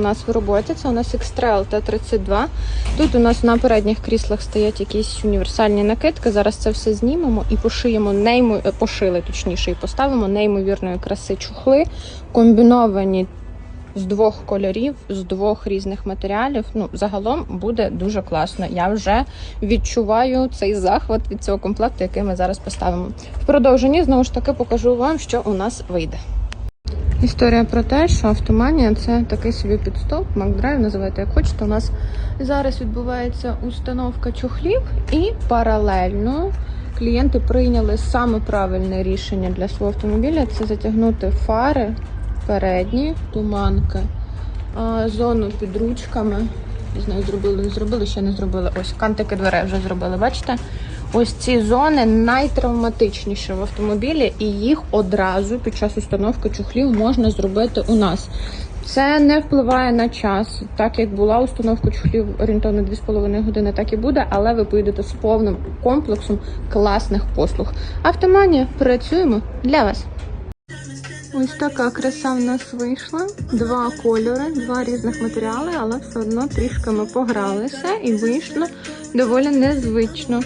У нас в роботі це у нас X-Trail T32. Тут у нас на передніх кріслах стоять якісь універсальні накидки. Зараз це все знімемо і пошиємо неймо... е, пошили, точніше, і поставимо неймовірної краси чухли, комбіновані з двох кольорів, з двох різних матеріалів. Ну, загалом буде дуже класно. Я вже відчуваю цей захват від цього комплекту, який ми зараз поставимо. В продовженні знову ж таки покажу вам, що у нас вийде. Історія про те, що автоманія це такий собі підстоп, Макдрайв, називайте як хочете. У нас зараз відбувається установка чохлів, і паралельно клієнти прийняли саме правильне рішення для свого автомобіля це затягнути фари передні, туманки, зону під ручками. Не знаю, зробили, не зробили, ще не зробили. Ось кантики дверей вже зробили. Бачите? Ось ці зони найтравматичніші в автомобілі, і їх одразу під час установки чохлів можна зробити у нас. Це не впливає на час, так як була установка чохлів орієнтовно 2,5 години, так і буде, але ви поїдете з повним комплексом класних послуг. Автоманія працюємо для вас. Ось така краса в нас вийшла. Два кольори, два різних матеріали, але все одно трішки ми погралися і вийшло доволі незвично.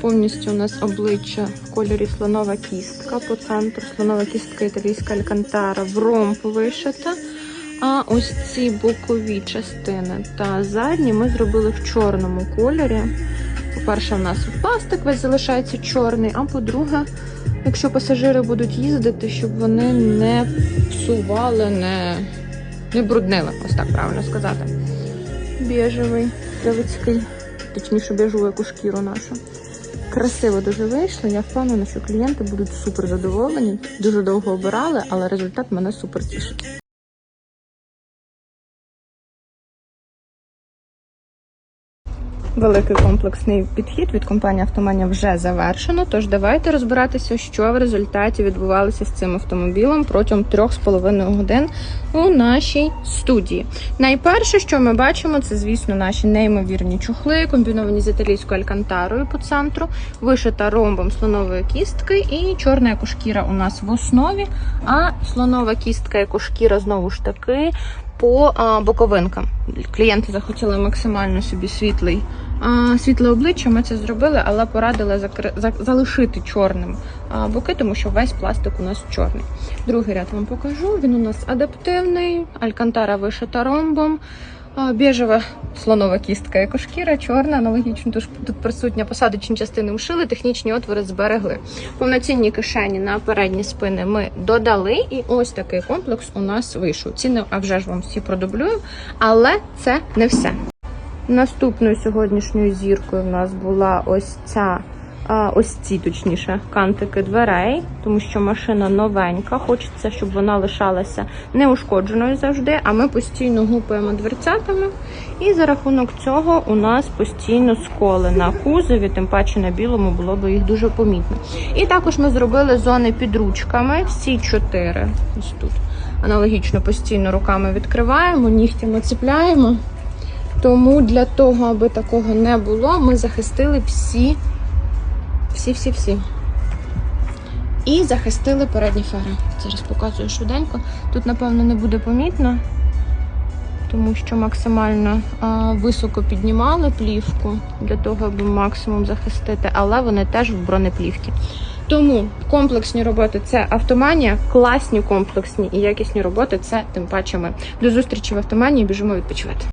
Повністю у нас обличчя в кольорі слонова кістка по центру, слонова кістка італійська алькантара в ромб вишита. А ось ці бокові частини та задні ми зробили в чорному кольорі. По-перше, у нас пластик весь залишається чорний, а по-друге, якщо пасажири будуть їздити, щоб вони не псували, не, не бруднили, ось так правильно сказати. Біжевий, заводський, точніше, біжеву яку шкіру нашу. Красиво дуже вийшло. Я впевнена, що клієнти будуть супер задоволені. Дуже довго обирали, але результат мене супер тішить. Великий комплексний підхід від компанії Автоманія вже завершено. Тож давайте розбиратися, що в результаті відбувалося з цим автомобілем протягом 3,5 годин у нашій студії. Найперше, що ми бачимо, це звісно наші неймовірні чухли, комбіновані з італійською алькантарою по центру, вишита ромбом слонової кістки і чорна екошкіра у нас в основі. А слонова кістка екошкіра знову ж таки по боковинкам. Клієнти захотіли максимально собі світлий, світле обличчя. Ми це зробили, але порадили закри... за- залишити чорним боки, тому що весь пластик у нас чорний. Другий ряд вам покажу. Він у нас адаптивний, алькантара вишита ромбом. Біжева слонова кістка, екошкіра, чорна, аналогічно. Тут присутня посадочні частини ушили, технічні отвори зберегли. Повноцінні кишені на передні спини ми додали, і ось такий комплекс у нас вийшов. Ціни, а вже ж вам всі продублюю, але це не все. Наступною сьогоднішньою зіркою в нас була ось ця. Ось ці, точніше, кантики дверей, тому що машина новенька. Хочеться, щоб вона лишалася неушкодженою завжди. А ми постійно гупаємо дверцятами. І за рахунок цього у нас постійно сколи на кузові, тим паче на білому було б їх дуже помітно. І також ми зробили зони під ручками, всі чотири. Ось тут. Аналогічно постійно руками відкриваємо, нігтями цепляємо. Тому для того, аби такого не було, ми захистили всі, всі, всі, всі. І захистили передні фари. Зараз показую швиденько. Тут, напевно, не буде помітно, тому що максимально а, високо піднімали плівку для того, аби максимум захистити, але вони теж в бронеплівці. Тому комплексні роботи це автоманія, класні комплексні і якісні роботи це тим паче ми. До зустрічі в автоманії, біжимо відпочивати.